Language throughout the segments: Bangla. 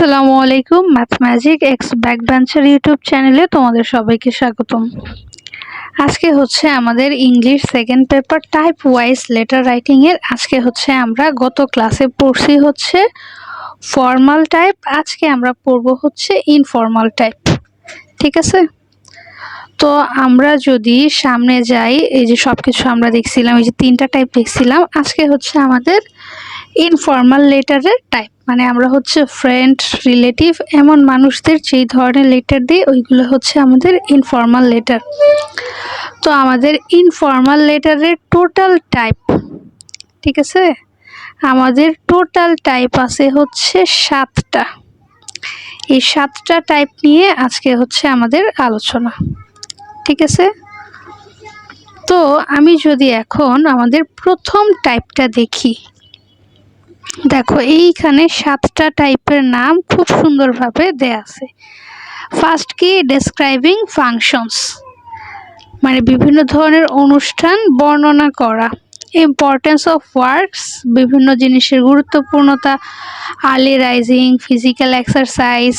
আসসালামু আলাইকুম। Math magic X back bencher YouTube চ্যানেলে তোমাদের সবাইকে স্বাগতম। আজকে হচ্ছে আমাদের English second paper type wise letter রাইটিংয়ের আজকে হচ্ছে আমরা গত ক্লাসে পড়ছি হচ্ছে ফর্মাল টাইপ আজকে আমরা পড়ব হচ্ছে ইনফর্মাল টাইপ ঠিক আছে? তো আমরা যদি সামনে যাই, এই যে সব কিছু আমরা দেখছিলাম, এই যে তিনটা টাইপ দেখছিলাম, আজকে হচ্ছে আমাদের ইনফর্মাল লেটারের টাইপ মানে আমরা হচ্ছে ফ্রেন্ড রিলেটিভ এমন মানুষদের যেই ধরনের লেটার দিই, ওইগুলো হচ্ছে আমাদের ইনফর্মাল লেটার তো আমাদের ইনফর্মাল লেটারের টোটাল টাইপ ঠিক আছে? আমাদের টোটাল টাইপ আছে হচ্ছে সাতটা। এই সাতটা টাইপ নিয়ে আজকে হচ্ছে আমাদের আলোচনা, ঠিক আছে? তো আমি যদি এখন আমাদের প্রথম টাইপটা দেখি দেখো, এইখানে সাতটা টাইপের নাম খুব সুন্দরভাবে দেয়া আছে। ফার্স্ট কি? ডেসক্রাইবিং ফাংশনস মানে বিভিন্ন ধরনের অনুষ্ঠান বর্ণনা করা। ইম্পর্টেন্স অফ ওয়ার্কস বিভিন্ন জিনিসের গুরুত্বপূর্ণতা আর্লি রাইজিং ফিজিক্যাল এক্সারসাইজ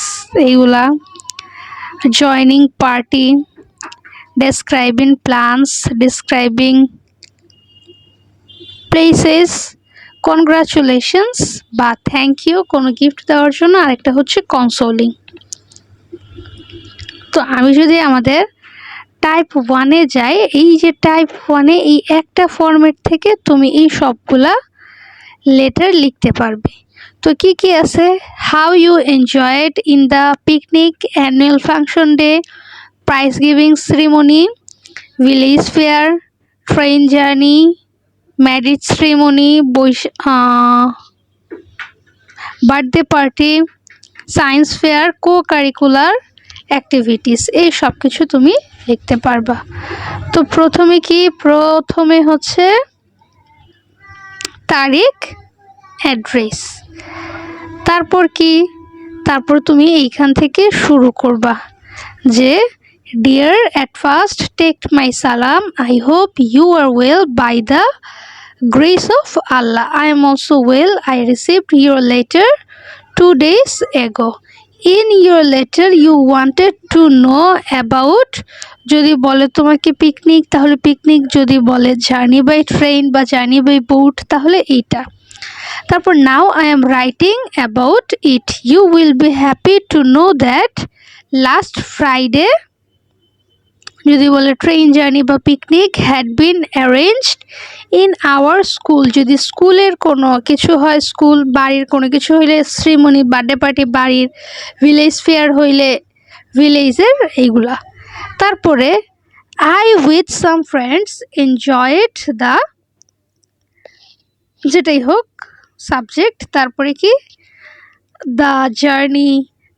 এইগুলা। Joining party describing plants describing places congratulations বা থ্যাংক ইউ কোনো গিফট দেওয়ার জন্য আরেকটা হচ্ছে কনসোলিং তো আমি যদি আমাদের টাইপ ওয়ানে যাই, এই যে টাইপ ওয়ানে এই একটা ফর্মেট থেকে তুমি এই সবগুলা লেটার লিখতে পারবে। তো কি কি আছে? How you enjoyed in the picnic annual function day prize giving ceremony village fair train journey marriage ceremony বৈশ birthday party science fair co curricular activities এই সব কিছু তুমি লিখতে পারবা। তো প্রথমে কি? প্রথমে হচ্ছে তারিখ অ্যাড্রেস তারপর কি? তারপর তুমি এইখান থেকে শুরু করবা যে dear at first take my সালাম I hope you are well by the grace of Allah. I am also well. I received your letter two days ago. In your letter, you wanted to know about, যদি বলে তোমাকে পিকনিক তাহলে পিকনিক যদি বলে জার্নি বাই ট্রেন বা জার্নি বাই বোট তাহলে এইটা তারপর now I am writing about it you will be happy to know that last Friday যদি বলে ট্রেন জার্নি বা picnic had been arranged in our school যদি স্কুলের কোনো কিছু হয়, স্কুল বাড়ির কোনো কিছু হইলে, শ্রীমণি বার্থডে পার্টি বাড়ির ভিলেজ ফেয়ার হইলে ভিলেজের এইগুলা। তারপরে I with some friends enjoyed the যেটাই হোক সাবজেক্ট তারপরে কি? The journey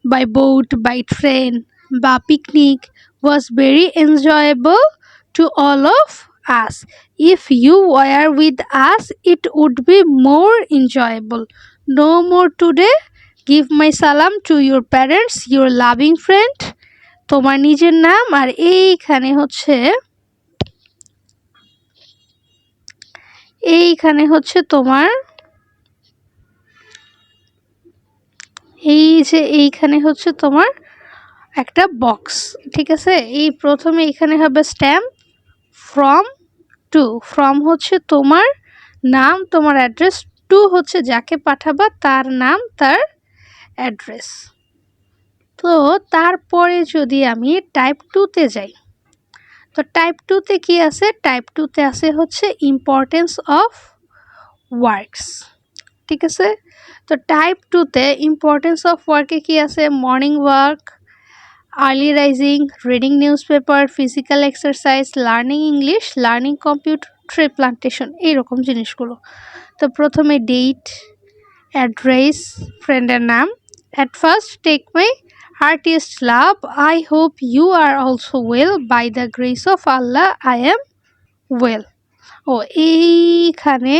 by boat by train বা picnic was very enjoyable to all of us. If you were with us, it would be more enjoyable. No more today. Give my salam to your parents, your loving friend. তোমার নিজের নাম আর এইখানে হচ্ছে এইখানে হচ্ছে তোমার এই যে এইখানে হচ্ছে তোমার একটা বক্স ঠিক আছে? এই প্রথমে এখানে হবে স্ট্যাম্প ফ্রম টু ফ্রম হচ্ছে তোমার নাম, তোমার অ্যাড্রেস টু হচ্ছে যাকে পাঠাবা, তার নাম, তার অ্যাড্রেস তো তারপরে যদি আমি টাইপ টুতে যাই, তো টাইপ টুতে কি আছে? টাইপ টুতে আছে হচ্ছে ইম্পর্টেন্স অফ ওয়ার্কস ঠিক আছে? তো টাইপ টুতে ইম্পর্টেন্স অফ ওয়ার্কে কি আছে? Morning work early rising reading newspaper physical exercise learning English learning computer tree plantation এইরকম জিনিসগুলো। তো প্রথমে ডেট অ্যাড্রেস ফ্রেন্ডের নাম at first take my heartiest love I hope you are also well by the grace of Allah I am well ও, এইখানে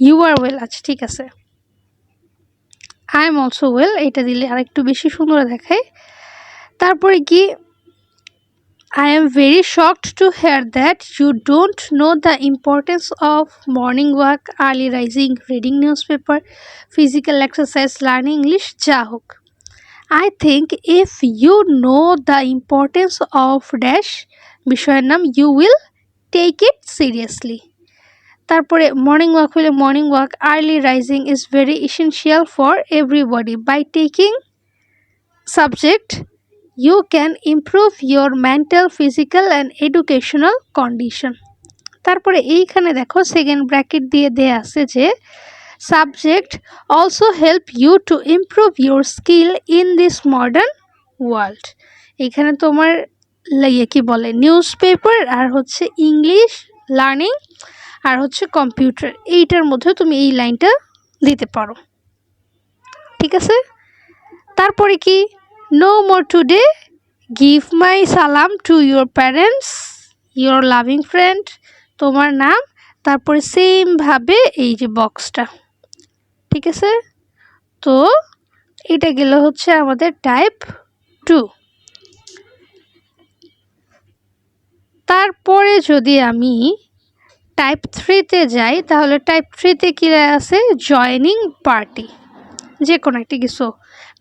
ইউ আর ওয়েল আছে ঠিক আছে। আই এম অলসো ওয়েল এটা দিলে আর একটু বেশি সুন্দর দেখায়। তারপরে কি? I am very shocked to hear that you don't know the importance of morning walk early rising reading newspaper physical exercise learning English যা হোক। I think if you know the importance of dash বিষয়ের নাম you will take it seriously তারপরে মর্নিং ওয়াক হলে morning walk early rising is very essential for everybody by taking subject you can improve your mental physical and educational condition তারপরে এইখানে দেখো সেকেন্ড ব্র্যাকেট দিয়ে দেয়া আছে যে subject also help you to improve your skill in this modern world এখানে তোমার ইয়ে কি বলে নিউজ পেপার আর হচ্ছে ইংলিশ লার্নিং আর হচ্ছে কম্পিউটার এইটার মধ্যে তুমি এই লাইনটা দিতে পারো। ঠিক আছে? তারপরে কি? No more today give my সালাম to your parents your loving friend তোমার নাম, তারপরে সেমভাবে এই যে বক্সটা ঠিক আছে? তো এটা গেল হচ্ছে আমাদের টাইপ টু তারপরে যদি আমি টাইপ থ্রিতে যাই, তাহলে টাইপ থ্রিতে কী আছে? জয়নিং পার্টি যে কোনো একটা কিছু।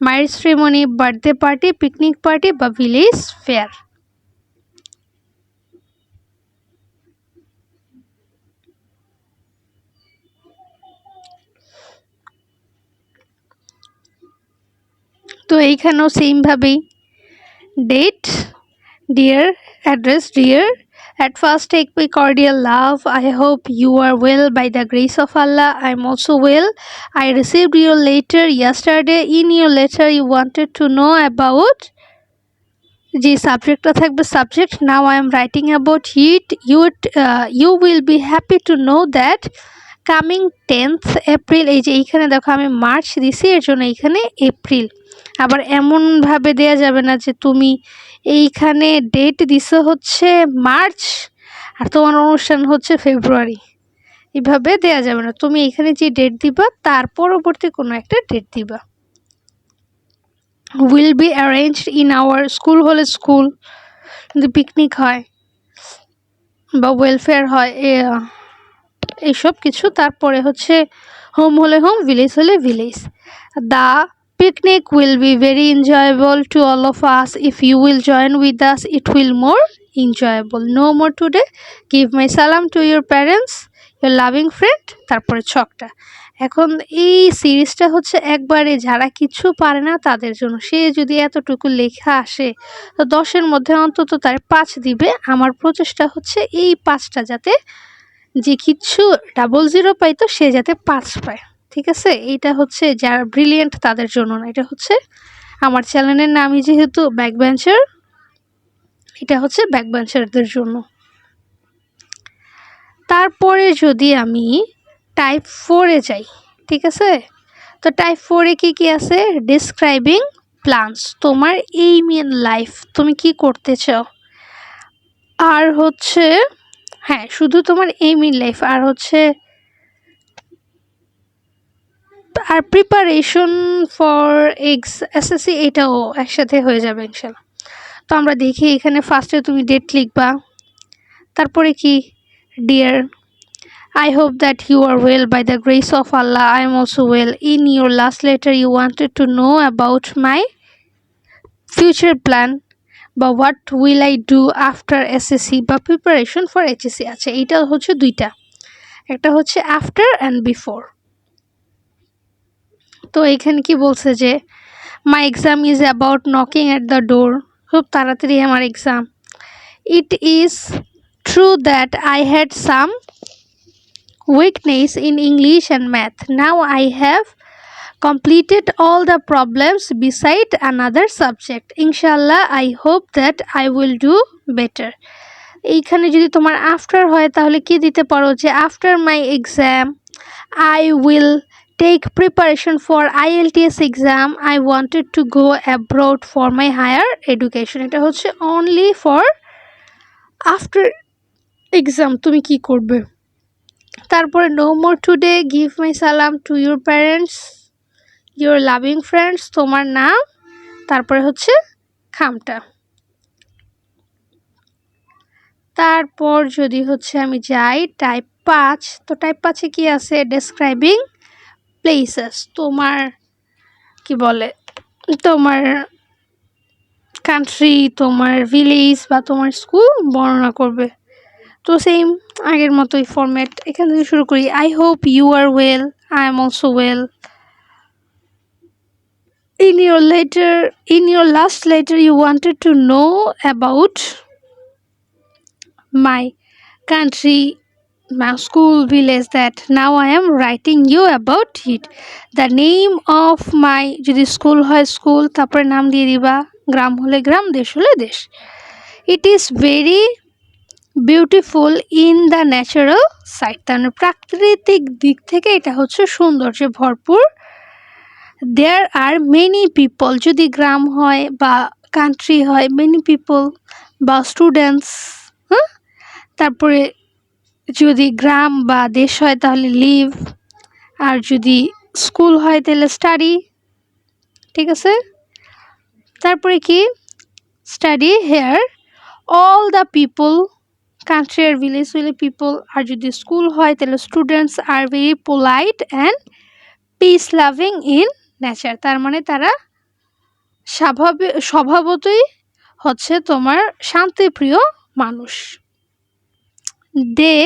মায়ের ceremony birthday party picnic party বা ভিলেজ ফেয়ার তো এইখানেও সেমভাবেই date dear address dear At first, take my cordial love. I hope you are well by the grace of Allah. I'm also well. I received your letter yesterday. In your letter, you wanted to know about যে সাবজেক্টটা থাকবে subject now I am writing about it you you will be happy to know that coming tenth April এই যে এইখানে দেখো আমি মার্চ দিছি এর জন্য এইখানে এপ্রিল আবার এমনভাবে দেয়া যাবে না যে তুমি এইখানে ডেট দিছো হচ্ছে মার্চ আর তোমার অনুষ্ঠান হচ্ছে ফেব্রুয়ারি। এভাবে দেয়া যাবে না। তুমি এখানে যে ডেট দিবা, তার পরবর্তী কোনো একটা ডেট দিবা। Will be arranged in our school হলে স্কুল যদি পিকনিক হয় বা ওয়েলফেয়ার হয় এইসব কিছু। তারপরে হচ্ছে হোম হলে হোম ভিলেজ হলে village the picnic will be very enjoyable to all of us if you will join with us it will more enjoyable no more today give my salam to your parents your loving friend তারপরে ছকটা এখন এই সিরিজটা হচ্ছে একবারে যারা কিছু পারে না তাদের জন্য সে যদি এতটুকু লেখা আসে তো দশের মধ্যে অন্তত তার পাঁচ দিবে আমার প্রচেষ্টা হচ্ছে এই পাঁচটা যাতে যে কিচ্ছু ডাবল জিরো পাইতো সে যাতে পাঁচ পায় ঠিক আছে? এইটা হচ্ছে যারা ব্রিলিয়েন্ট তাদের জন্য না। এটা হচ্ছে আমার চ্যানেলের নামই যেহেতু ব্যাক বেঞ্চার এটা হচ্ছে ব্যাক বেঞ্চারদের জন্য। তারপরে যদি আমি টাইপ ফোরে যাই, ঠিক আছে? তো টাইপ ফোরে কি কি আছে? ডিসক্রাইবিং প্লান্স তোমার এই মেন লাইফ তুমি কি করতে চাও? আর হচ্ছে হ্যাঁ শুধু তোমার এই মিন লাইফ আর হচ্ছে আর প্রিপারেশন ফর এক্স এসএসসি এটাও একসাথে হয়ে যাবে ইনশাল্লাহ। তো আমরা দেখি এখানে ফার্স্টে তুমি ডেট লিখবা তারপরে কি? Dear I hope that you are well by the grace of Allah. I am also well. In your last letter, you wanted to know about my future plan বা what will I do after SSC বা প্রিপারেশন ফর এইচএসসি আচ্ছা এইটা হচ্ছে দুইটা। একটা হচ্ছে আফটার অ্যান্ড বিফোর তো এখানে কি বলছে যে my exam is about knocking at the door খুব তাড়াতাড়ি আমার exam it is true that I had some weakness in English and math now I have completed all the problems beside another subject ইনশাল্লাহ I hope that I will do better এইখানে যদি তোমার আফটার হয়, তাহলে কি দিতে পারো? যে after my exam I will take preparation for IELTS exam. I wanted to go abroad for my higher education. এটা হচ্ছে only for after exam, তুমি কি করবে? তারপরে no more today give my সালাম to your parents your loving friends তোমার নাম, তারপরে হচ্ছে খামটা। তারপর যদি হচ্ছে আমি যাই টাইপ পাঁচ, তো টাইপ পাঁচে কি আছে? ডেসক্রাইবিং প্লেসেস তোমার, কি বলে, তোমার কান্ট্রি তোমার ভিলেজ বা তোমার স্কুল বর্ণনা করবে। তো সেম আগের মতোই ফরম্যাট এখান থেকে শুরু করি। I hope you are well I am also well in your letter, in your last letter, you wanted to know about my country my school village that now i am writing you about it. The name of my, যদি স্কুল হয় স্কুল তারপরে নাম দিয়ে দিবা, গ্রাম হলে গ্রাম, দেশ হলে দেশ। It is very beautiful in the natural sight তার মানে প্রাকৃতিক দিক থেকে এটা হচ্ছে সৌন্দর্যে ভরপুর। দেয়ার আর মেনি পিপল যদি গ্রাম হয় বা কান্ট্রি হয় মেনি পিপল বা স্টুডেন্টস হ্যাঁ তারপরে যদি গ্রাম বা দেশ হয় তাহলে লিভ আর যদি স্কুল হয় তাহলে স্টাডি ঠিক আছে? তারপরে কি? Study here all the people country R village হইলে পিপল আর যদি স্কুল হয় তাহলে students are very polite and peace loving in nature তার মানে তারা স্বাভাবিক স্বভাবতই হচ্ছে তোমার শান্তিপ্রিয় মানুষ। They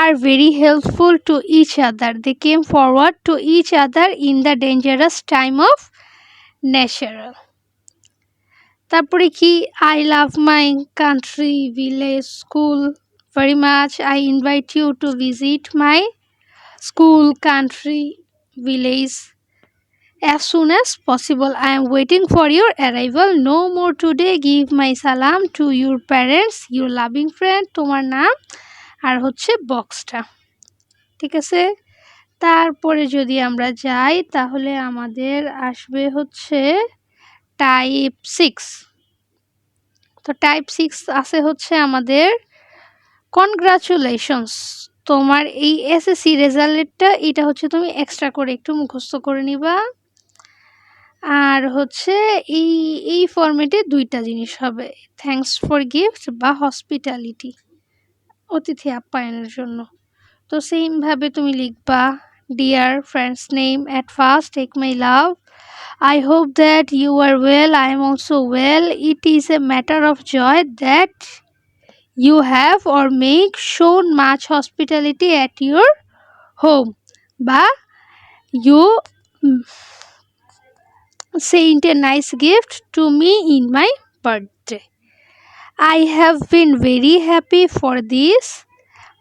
are very helpful to each other they came forward to each other in the dangerous time of natural তারপরে কি? I love my country village school very much I invite you to visit my school country village as soon as possible. I am waiting for your arrival. No more today. Give my salam to your parents, your loving friend, তোমার নাম আর হচ্ছে বক্সটা ঠিক আছে তারপরে যদি আমরা যাই তাহলে আমাদের আসবে হচ্ছে টাইপ সিক্স তো টাইপ সিক্স আছে হচ্ছে আমাদের কনগ্রাচুলেশনস তোমার এই এসএসসি রেজাল্টটা এটা হচ্ছে তুমি এক্সট্রা করে একটু মুখস্থ করে নিবা আর হচ্ছে এই এই ফর্মেটে দুইটা জিনিস হবে। থ্যাংকস ফর গিফট বা হসপিটালিটি অতিথি আপ্যায়নের জন্য। তো সেমভাবে তুমি লিখবা dear friend's name at first take my love I hope that you are well I am also well it is a matter of joy that you have or make shown much hospitality at your home বা you sent a nice gift to me in my birthday. I have been very happy for this.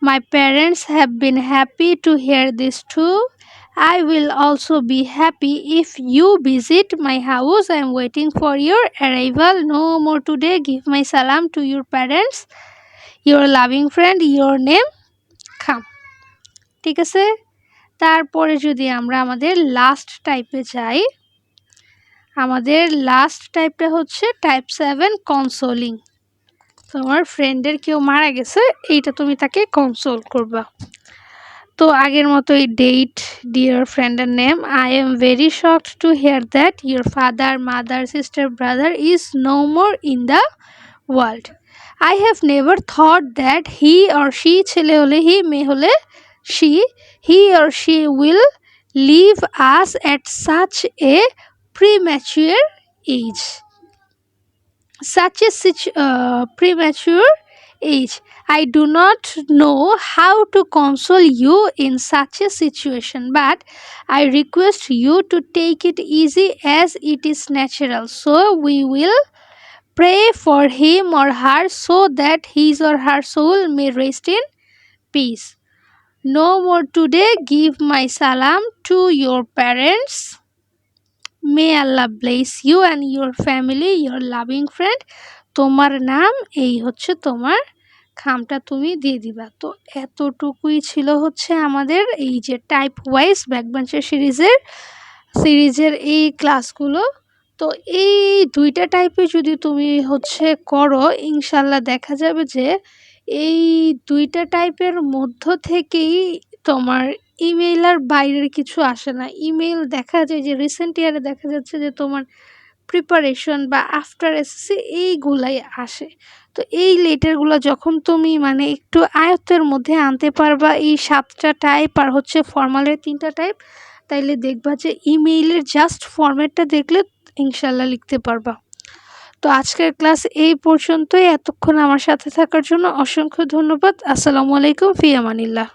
My parents have been happy to hear this too. I will also be happy if you visit my house. I am waiting for your arrival. No more today. Give my salam to your parents. Your loving friend, your name. Come. ঠিক আছে তারপরে যদি আমরা আমাদের লাস্ট টাইপে যাই আমাদের লাস্ট টাইপটা হচ্ছে টাইপ সেভেন কনসোলিং তোমার ফ্রেন্ডের কেউ মারা গেছে, এইটা তুমি তাকে কনসোল করবা। তো আগের মতোই ডেট ডিয়ার ফ্রেন্ডের name I am very shocked to hear that your father mother sister brother is no more in the world I have never thought that he or she ছেলে হলে হি মেয়ে হলে she he or she will leave us at such a premature age. Such a uh, premature age. I do not know how to console you in such a situation, but I request you to take it easy as it is natural. So we will pray for him or her so that his or her soul may rest in peace. No more today. Give my salam to your parents. May Allah bless you and your family your loving friend তোমার নাম, এই হচ্ছে তোমার খামটা তুমি দিয়ে দিবা। তো এতটুকুই ছিল হচ্ছে আমাদের এই যে টাইপ ওয়াইজ ব্যাকবেঞ্চের সিরিজের সিরিজের এই ক্লাসগুলো। তো এই দুইটা টাইপে যদি তুমি হচ্ছে করো ইনশাল্লাহ দেখা যাবে যে এই দুইটা টাইপের মধ্য থেকেই তোমার ইমেইল আর বাইরের কিছু আসে না। ইমেইল দেখা যায় যে রিসেন্ট ইয়ারে দেখা যাচ্ছে যে তোমার প্রিপারেশন বা আফটার এসএসসি এইগুলাই আসে। তো এই লেটারগুলো যখন তুমি মানে একটু আয়ত্তের মধ্যে আনতে পারবা, এই সাতটা টাইপ আর হচ্ছে ফর্মালের তিনটা টাইপ তাইলে দেখবা যে ইমেইলের জাস্ট ফর্ম্যাটটা দেখলে ইনশাল্লাহ লিখতে পারবা। তো আজকের ক্লাস এই পর্যন্তই। এতক্ষণ আমার সাথে থাকার জন্য অসংখ্য ধন্যবাদ। আসসালামু আলাইকুম, ফিয়ামানিল্লাহ।